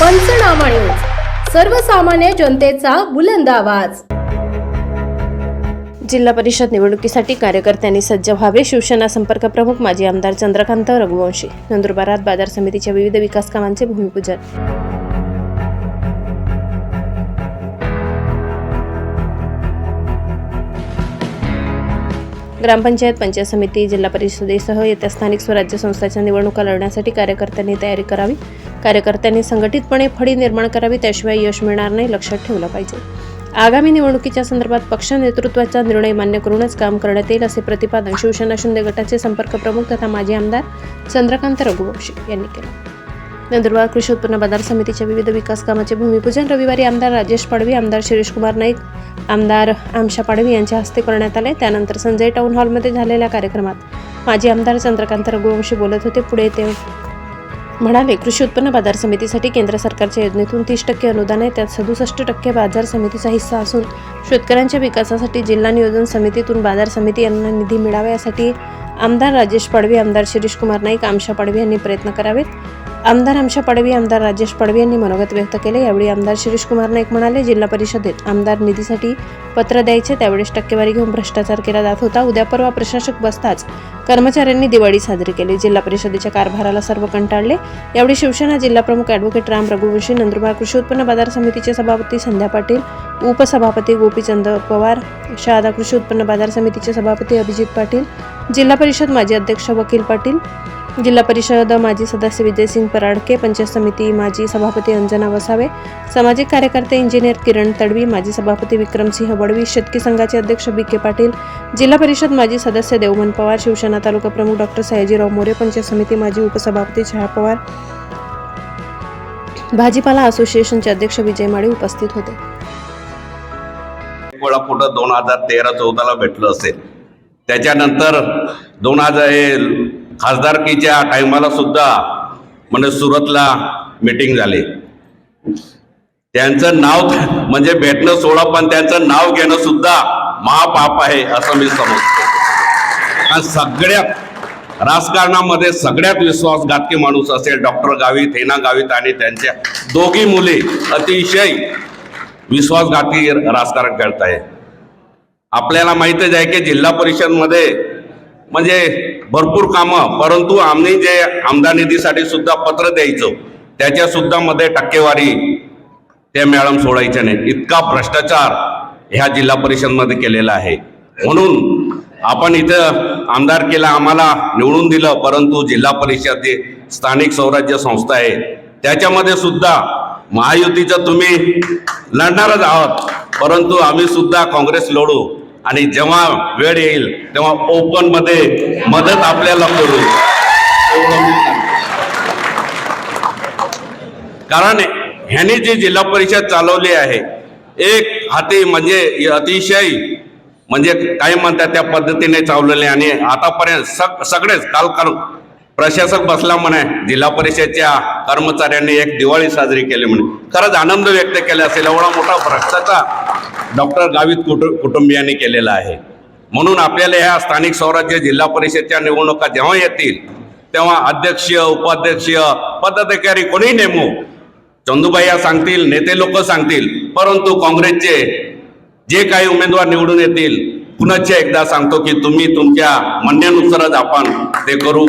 पंचनामा न्यूज. सर्वसामान्य जनतेचा बुलंद आवाज. जिल्हा परिषद निवडणुकीसाठी कार्यकर्त्यांनी सज्ज व्हावे. शिवसेना संपर्क प्रमुख माजी आमदार चंद्रकांत रघुवंशी. नंदुरबारात बाजार समितीच्या विविध विकास कामांचे भूमिपूजन. ग्रामपंचायत पंचायत समिती जिल्हा परिषदेसह येत्या स्थानिक स्वराज्य संस्थांच्या निवडणुका लढण्यासाठी कार्यकर्त्यांनी तयारी करावी. कार्यकर्त्यांनी संघटितपणे फळी निर्माण करावी त्याशिवाय यश मिळणार नाही लक्षात ठेवलं पाहिजे. आगामी निवडणुकीच्या संदर्भात पक्ष नेतृत्वाचा निर्णय मान्य करूनच काम करण्यात येईल असे प्रतिपादन शिवसेना शिंदे गटाचे संपर्क प्रमुख तथा माजी आमदार चंद्रकांत रघुवंशी यांनी केलं. नंदुरबार कृषी उत्पन्न बाजार समितीच्या विविध विकास कामाचे भूमिपूजन. रविवारी आमदार राजेश पाडवी आमदार शिरीष कुमार नाईक आमदार आमशा पाडवी यांच्या हस्ते करण्यात आले. त्यानंतर संजय टाऊन हॉलमध्ये झालेल्या कार्यक्रमात माजी आमदार चंद्रकांत रघुवंशी बोलत होते. पुढे ते म्हणाले कृषी उत्पन्न बाजार समितीसाठी केंद्र सरकारच्या योजनेतून तीस टक्के अनुदान आहे. त्यात सदुसष्ट टक्के बाजार समितीचा हिस्सा असून शेतकऱ्यांच्या विकासासाठी जिल्हा नियोजन समितीतून बाजार समिती यांना निधी मिळावा यासाठी आमदार राजेश पाडवी आमदार शिरीष कुमार नाईक आमशा पाडवी यांनी प्रयत्न करावेत. आमदार आमशा पाडवी आमदार राजेश पाडवी यांनी मनोगत व्यक्त केले. यावेळी आमदार शिरीष कुमार नाईक म्हणाले जिल्हा परिषदेत आमदार निधीसाठी पत्र द्यायचे त्यावेळेस टक्केवारी घेऊन भ्रष्टाचार केला जात होता. उद्या परवा प्रशासक बसताच कर्मचाऱ्यांनी दिवाळी साजरी केली. जिल्हा परिषदेच्या कारभाराला सर्व कंटाळले. यावेळी शिवसेना जिल्हा प्रमुख ॲडव्होकेट राम रघुवंशी नंदुरबार कृषी उत्पन्न बाजार समितीचे सभापती संध्या पाटील उपसभापती गोपीचंद पवार शहादा कृषी उत्पन्न बाजार समितीचे सभापती अभिजित पाटील जिल्हा परिषद माजी अध्यक्ष वकील पाटील जिल्हा परिषद माजी सदस्य विजयसिंग पराडके पंचायत समिती माजी सभापती अंजना वसावे सामाजिक कार्यकर्ते इंजिनियर किरण तडवी माजी सभापती विक्रमसिंह वडवी शेतकी संघाचे अध्यक्ष बी के पाटील जिल्हा परिषद माजी सदस्य देवमन पवार शिवसेना तालुका प्रमुख डॉक्टर सयाजीराव मोरे पंचायत समिती माजी उपसभापती छाया पवार भाजीपाला असोसिएशनचे अध्यक्ष विजय माळी उपस्थित होते. दोन हजार तेरा चौदाला भेटलं असेल. त्याच्यानंतर दोन हजार हे खासदारकीच्या टायमाला सुद्धा म्हणजे सुरतला मीटिंग झाली. त्यांचं नाव म्हणजे भेटणं सोडा पण त्यांचं नाव घेणं सुद्धा महापाप आहे असं मी समजतो. आणि सगळ्यात राजकारणामध्ये सगळ्यात विश्वासघातकी माणूस असेल डॉक्टर गावित हेना गावित आणि त्यांच्या दोघी मुली अतिशय विश्वासघाती राजकारण करत आहे आपल्याला माहितच आहे की जिल्हा परिषदमध्ये म्हणजे भरपूर कामं परंतु आम्ही जे आमदार निधीसाठी सुद्धा पत्र द्यायचो त्याच्या सुद्धा मध्ये टक्केवारी ते मॅडम सोडायचे नाही इतका भ्रष्टाचार ह्या जिल्हा परिषदमध्ये केलेला आहे. म्हणून आपण इथं आमदार केला आम्हाला निवडून दिलं परंतु जिल्हा परिषद स्थानिक स्वराज्य संस्था आहे त्याच्यामध्ये सुद्धा महायुतीचं तुम्ही लढणारच आहोत परंतु आम्ही सुद्धा काँग्रेस लढू. आणि जेव्हा वेळ येईल तेव्हा ओपनमध्ये मदत आपल्याला करू. कारण ह्याने जी जिल्हा परिषद चालवली आहे एक हाती म्हणजे अतिशय म्हणजे काय म्हणतात त्या पद्धतीने चालवले आणि आतापर्यंत सग सगळेच काल प्रशासक बसला म्हणे जिल्हा परिषदच्या कर्मचाऱ्यांनी एक दिवाळी साजरी केली म्हणे. खरंच आनंद व्यक्त केला असेल एवढा मोठा भ्रष्टाचार डॉक्टर गावित कुटु कुटुंबियांनी केलेला आहे. म्हणून आपल्याला ह्या स्थानिक स्वराज्य जिल्हा परिषदच्या निवडणुका जेव्हा येतील तेव्हा अध्यक्ष उपाध्यक्ष पदाधिकारी कोणी नेमू? चंदूबाई सांगतील नेते लोक सांगतील परंतु काँग्रेसचे जे काही उमेदवार निवडून येतील पुनश्च एकदा सांगतो की तुम्ही तुमच्या म्हणण्यानुसारच आपण ते करू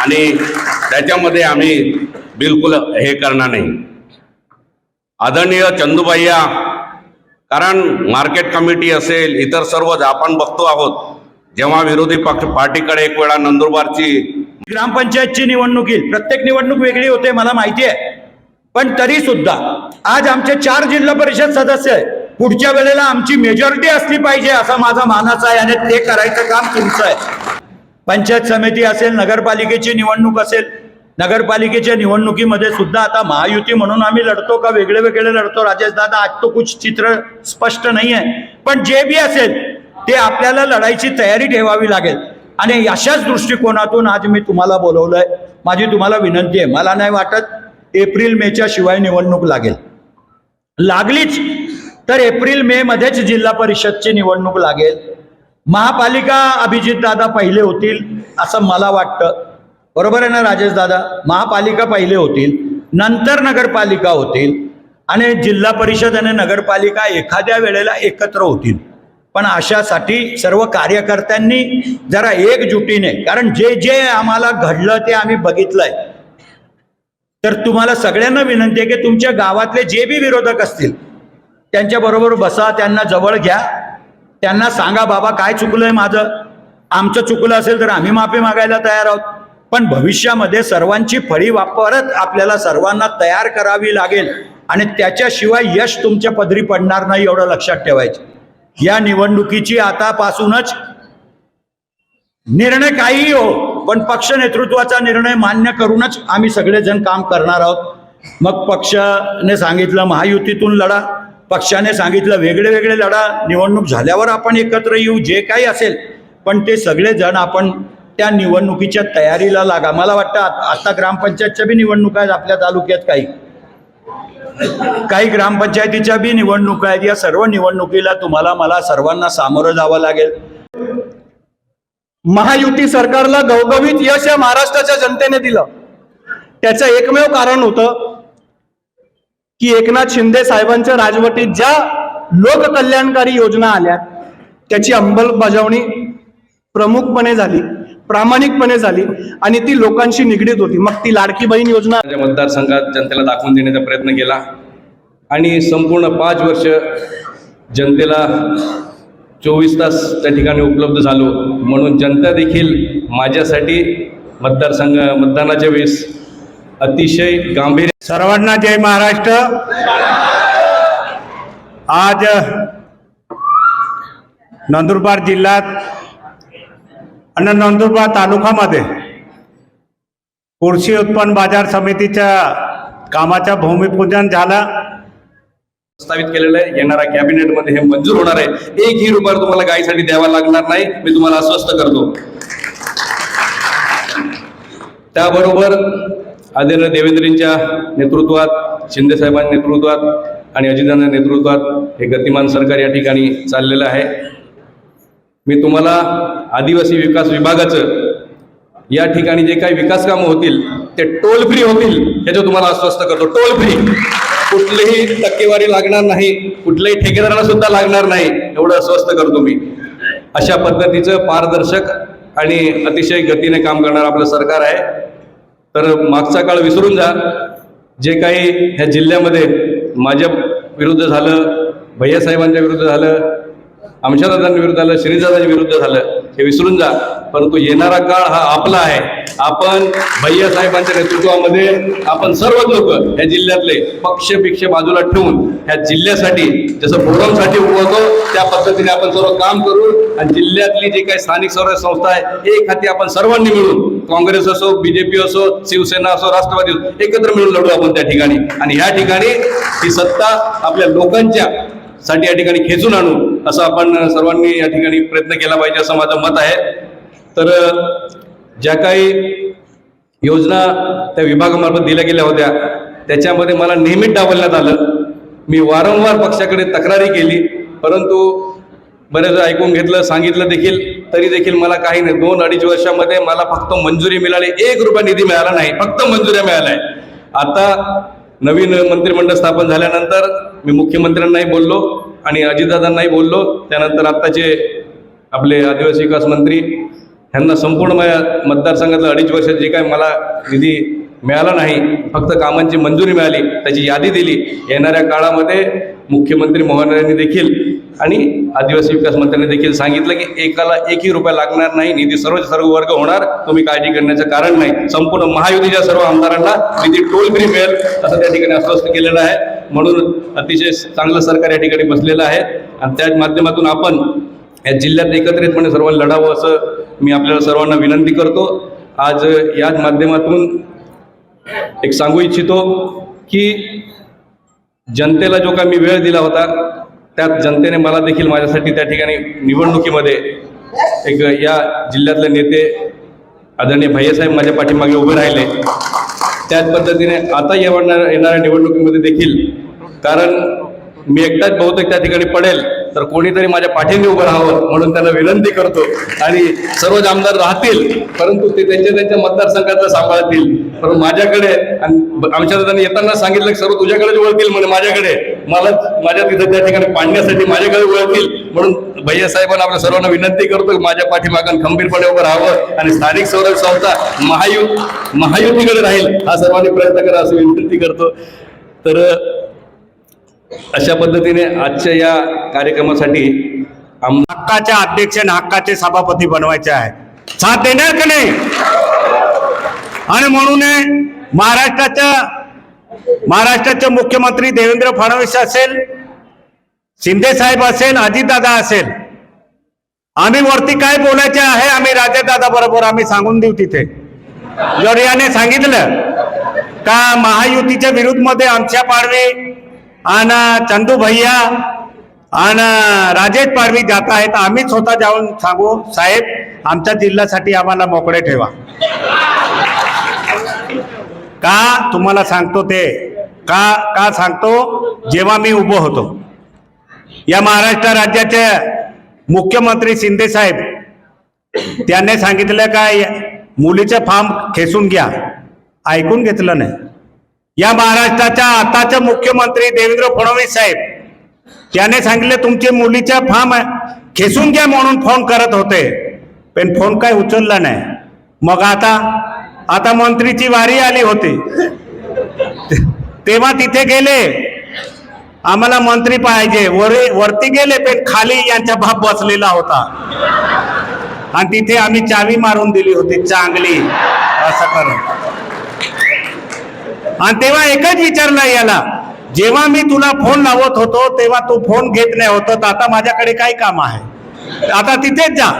आणि त्याच्यामध्ये आम्ही बिलकुल हे करणार नाही. आदरणीय चंदूबाईया कारण मार्केट कमिटी असेल इतर सर्व आपण बघतो आहोत जेव्हा विरोधी पक्ष पार्टीकडे एक वेळा नंदुरबारची ग्रामपंचायतची निवडणूक येईल. प्रत्येक निवडणूक वेगळी होते मला माहिती आहे. पण तरी सुद्धा आज आमचे चार जिल्हा परिषद सदस्य आहे पुढच्या वेळेला आमची मेजॉरिटी असली पाहिजे असा माझा मानस आहे आणि ते करायचं काम तुमचं आहे. पंचायत समिती असेल नगरपालिकेची निवडणूक असेल नगरपालिकेच्या निवडणुकीमध्ये सुद्धा आता महायुती म्हणून आम्ही लढतो का वेगळे वेगळे लढतो? राजेश दादा आज तो कुछ चित्र स्पष्ट नाही आहे. पण जे बी असेल ते आपल्याला लढायची तयारी ठेवावी लागेल. आणि अशाच दृष्टिकोनातून आज मी तुम्हाला बोलवलंय. माझी तुम्हाला विनंती आहे. मला नाही वाटत एप्रिल मेच्या शिवाय निवडणूक लागेल. लागलीच. तर एप्रिल मे मध्येच जिल्हा परिषदची निवडणूक लागेल. महापालिका अभिजित दादा पहिले होतील असं मला वाटतं. बरोबर आहे ना राजेश दादा? महापालिका पहिले होतील नंतर नगरपालिका होतील आणि जिल्हा परिषद आणि नगरपालिका एखाद्या वेळेला एकत्र होतील. पण अशासाठी सर्व कार्यकर्त्यांनी जरा एकजुटीने कारण जे जे आम्हाला घडलं ते आम्ही बघितलंय. तर तुम्हाला सगळ्यांना विनंती आहे की तुमच्या गावातले जे बी विरोधक असतील त्यांच्याबरोबर बसा त्यांना जवळ घ्या. त्यांना सांगा बाबा काय चुकलंय माझं? आमचं चुकलं असेल तर आम्ही माफी मागायला तयार आहोत. पण भविष्यामध्ये सर्वांची फळी वापरत आपल्याला सर्वांना तयार करावी लागेल आणि त्याच्याशिवाय यश तुमच्या पदरी पडणार नाही एवढं लक्षात ठेवायचं. या निवडणुकीची आतापासूनच निर्णय काहीही हो पण पक्ष नेतृत्वाचा निर्णय मान्य करूनच आम्ही सगळेजण काम करणार आहोत. मग पक्षाने सांगितलं महायुतीतून लढा. पक्षाने सांगितलं वेगळे वेगळे लढा निवडणूक झाल्यावर आपण एकत्र येऊ जे काही असेल. पण ते सगळेजण आपण त्या निवडणुकीच्या तयारीला लागा. मला वाटतं आता ग्रामपंचायतच्या बी निवडणुका आहेत आपल्या तालुक्यात काही. काही ग्रामपंचायतीच्या बी निवडणुका आहेत. या सर्व निवडणुकीला तुम्हाला मला सर्वांना सामोरं जावं लागेल. महायुती सरकारला गवगवीत यश या महाराष्ट्राच्या जनतेने दिलं. त्याचं एकमेव कारण होतं की एकनाथ शिंदे साहेबांच्या राजवटीत ज्या लोककल्याणकारी योजना आल्या त्याची अंमलबजावणी प्रमुखपणे झाली प्रामाणिकपणे झाली आणि ती लोकांशी निगडीत होती. मग ती लाडकी बहीण योजना मतदारसंघात जनतेला दाखवून देण्याचा प्रयत्न केला आणि संपूर्ण पाच वर्ष जनतेला चोवीस तास त्या ठिकाणी उपलब्ध झालो. म्हणून जनता देखील माझ्यासाठी मतदारसंघ मतदानाच्या वेळेस अतिशय गांभीर्य सर्वांना जय महाराष्ट्र. आज नंदुरबार जिल्ह्यात आणि नंदुरबार तालुक्यामध्ये कृषी उत्पन्न बाजार समितीच्या कामाचा भूमिपूजन झालं. प्रस्तावित केलेलं आहे. येणाऱ्या कॅबिनेटमध्ये हे मंजूर होणार आहे. एकही रुपया तुम्हाला गायीसाठी द्यावा लागणार नाही. मी तुम्हाला आश्वस्त करतो. त्याबरोबर आदरणीय देवेंद्रजींच्या नेतृत्वात शिंदे साहेबांच्या नेतृत्वात आणि अजितांच्या नेतृत्वात हे गतिमान सरकार या ठिकाणी चाललेलं आहे. मी तुम्हाला आदिवासी विकास विभागाचं या ठिकाणी जे काही विकास कामं होतील ते टोल फ्री होतील याचं तुम्हाला आश्वस्त करतो टोल फ्री कुठलीही टक्केवारी लागणार नाही कुठल्याही ठेकेदारांना सुद्धा लागणार नाही एवढं आश्वस्त करतो मी. अशा पद्धतीचं पारदर्शक आणि अतिशय गतीने काम करणारं आपलं सरकार आहे. तर मागचा काळ विसरून जा. जे काही ह्या जिल्ह्यामध्ये माझ्या विरुद्ध झालं भैयासाहेबांच्या विरुद्ध झालं विरुद्ध झालं श्रीदादांच्या विरुद्ध झालं हे विसरून जा. परंतु येणारा काळ हा आपला आहे. आपण भैया साहेबांच्या नेतृत्वामध्ये आपण सर्वच लोक या जिल्ह्यातले पक्ष पिक्ष बाजूला ठेवून ह्या जिल्ह्यासाठी जसं फोरमसाठी उभं त्या पद्धतीने आपण सर्व काम करू आणि जिल्ह्यातली जी काही स्थानिक स्वराज्य संस्था आहे एक हाती आपण सर्वांनी मिळून काँग्रेस असो बीजेपी असो शिवसेना असो राष्ट्रवादी असो एकत्र मिळून लढू आपण त्या ठिकाणी. आणि ह्या ठिकाणी ही सत्ता आपल्या लोकांच्या साठी या ठिकाणी खेचून आणू असं आपण सर्वांनी या ठिकाणी प्रयत्न केला पाहिजे असं माझं मत आहे. तर ज्या काही योजना त्या विभागामार्फत दिल्या गेल्या होत्या त्याच्यामध्ये मला नेहमीच डावलण्यात आलं. मी वारंवार पक्षाकडे तक्रारी केली परंतु बरेच ऐकून घेतलं सांगितलं देखील तरी देखील मला काही नाही. दोन अडीच वर्षामध्ये मला फक्त मंजुरी मिळाली. एक रुपया निधी मिळाला नाही फक्त मंजुऱ्या मिळाल्या. आहे आता नवीन मंत्रिमंडळ स्थापन झाल्यानंतर मी मुख्यमंत्र्यांनाही बोललो आणि अजितदादांनाही बोललो. त्यानंतर आत्ताचे आपले आदिवासी विकास मंत्री ह्यांना संपूर्ण माझ्या मतदारसंघातलं अडीच वर्षात जे काय मला निधी मिळाला नाही. फक्त कामांची मंजुरी मिळाली त्याची यादी दिली. येणाऱ्या काळामध्ये मुख्यमंत्री महोदयांनी देखील आणि आदिवासी विकास मंत्र्यांनी देखील सांगितलं की एकाला एकही रुपया लागणार नाही निधी सर्वच सर्व वर्ग होणार तुम्ही काळजी करण्याचं कारण नाही. संपूर्ण महायुतीच्या सर्व आमदारांना निधी टोल फ्री मिळेल असं त्या ठिकाणी आश्वस्त केलेलं आहे. म्हणून अतिशय चांगलं सरकार या ठिकाणी बसलेलं आहे. आणि त्या माध्यमातून आपण या जिल्ह्यात एकत्रितपणे सर्वांना लढावं असं मी आपल्याला सर्वांना विनंती करतो. आज याच माध्यमातून एक सांगू इच्छितो की जनतेला जो का मी वेळ दिला होता त्यात जनतेने मला देखील माझ्यासाठी त्या ठिकाणी निवडणुकीमध्ये एक या जिल्ह्यातले नेते आदरणीय भैयासाहेब माझ्या पाठीमागे उभे राहिले. त्याच पद्धतीने आता येणार येणाऱ्या निवडणुकीमध्ये देखील कारण मी एकटाच बहुतेक त्या ठिकाणी पडेल. तर कोणीतरी माझ्या पाठीने उभं राहावं म्हणून त्यांना विनंती करतो. आणि सर्वच आमदार राहतील परंतु ते त्यांच्या त्यांच्या मतदारसंघाचं सांभाळतील. पण माझ्याकडे आणि आमच्या त्यांनी येताना सांगितलं की सर्व तुझ्याकडेच वळतील म्हणजे माझ्याकडे. मला माझ्या तिथं त्या ठिकाणी पाडण्यासाठी माझ्याकडे वळतील म्हणून भैया साहेबांना आपल्या सर्वांना विनंती करतो की माझ्या पाठीमागून खंबीरपणे उभं राहावं आणि स्थानिक स्वराज्य संस्था महायु महायुतीकडे राहील हा सर्वांनी प्रयत्न करा असं विनंती करतो. तर अशा पद्धतीने आजच्या या कार्यक्रमासाठी हक्काच्या अध्यक्ष आणि हक्काचे सभापती बनवायचे आहे. साथ देणार का नाही? आणि म्हणून महाराष्ट्राच्या महाराष्ट्राचे मुख्यमंत्री देवेंद्र फडणवीस असेल शिंदे साहेब असेल अजितदादा असेल आम्ही वरती काय बोलायचे आहे आम्ही राजेदादा बरोबर आम्ही सांगून देऊ तिथे. जर याने सांगितलं का महायुतीच्या विरुद्धमध्ये आमच्या पाडवे आणि चंदू भैया आणि राजेश पारवी जात आहेत. आम्ही स्वतः जाऊन सांगू साहेब आमच्या जिल्ह्यासाठी आम्हाला मोकळे ठेवा. का तुम्हाला सांगतो ते? का का सांगतो? जेव्हा मी उभं होतो. या महाराष्ट्र राज्याचे मुख्यमंत्री शिंदे साहेब त्यांनी सांगितलं का मुलीचे मुलीचं फॉर्म खेचून घ्या. ऐकून घेतलं नाही. या महाराष्ट्राच्या आताचे मुख्यमंत्री देवेंद्र फडणवीस साहेब त्याने सांगितले तुमचे मुलीच्या फॉर्म खेचून घ्या म्हणून फोन करत होते. पण फोन काय उचलला नाही. मग आता आता मंत्रीची वारी आली होती. तेव्हा तिथे गेले. आम्हाला मंत्री पाहिजे. वरी वरती गेले पण खाली यांचा बाप बसलेला होता. आणि तिथे आम्ही चावी मारून दिली होती चांगली. असं करत. आणि तेव्हा एकच विचारला याला जेव्हा मी तुला फोन लावत होतो तेव्हा तू फोन घेत नाही होत आता माझ्याकडे काय काम आहे? आता तिथेच जा.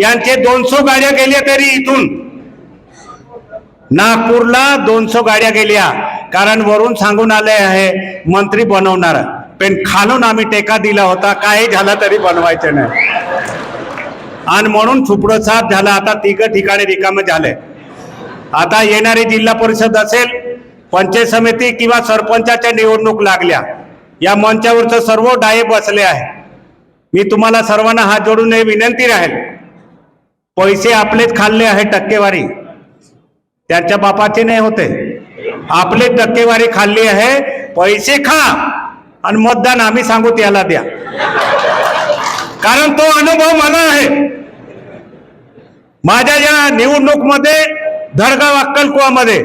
यांचे दोनशे गाड्या गेल्या तरी इथून. नागपूरला दोनशे गाड्या गेल्या कारण वरून सांगून आले आहे मंत्री बनवणार. पण खालून आम्ही टेका दिला होता काही झालं तरी बनवायचं नाही. आणि म्हणून सुपडसाद झाला आता तिघ ठिकाणी रिकामे झाले आता येणारी जिल्हा परिषद असेल पंचायत समिती किंवा सरपंचाच्या निवडणूक लागल्या या मंचावरचं सर्व डाये बसले आहे. मी तुम्हाला सर्वांना हात जोडून हे विनंती राहील. पैसे आपलेच खाल्ले आहे टक्केवारी. त्यांच्या बापाचे नाही होते. आपले टक्केवारी खाल्ली आहे पैसे खा आणि मतदान आम्ही सांगू त्याला द्या. कारण तो अनुभव मला आहे. माझ्या या निवडणूकमध्ये धडगाव अक्कलकुवामध्ये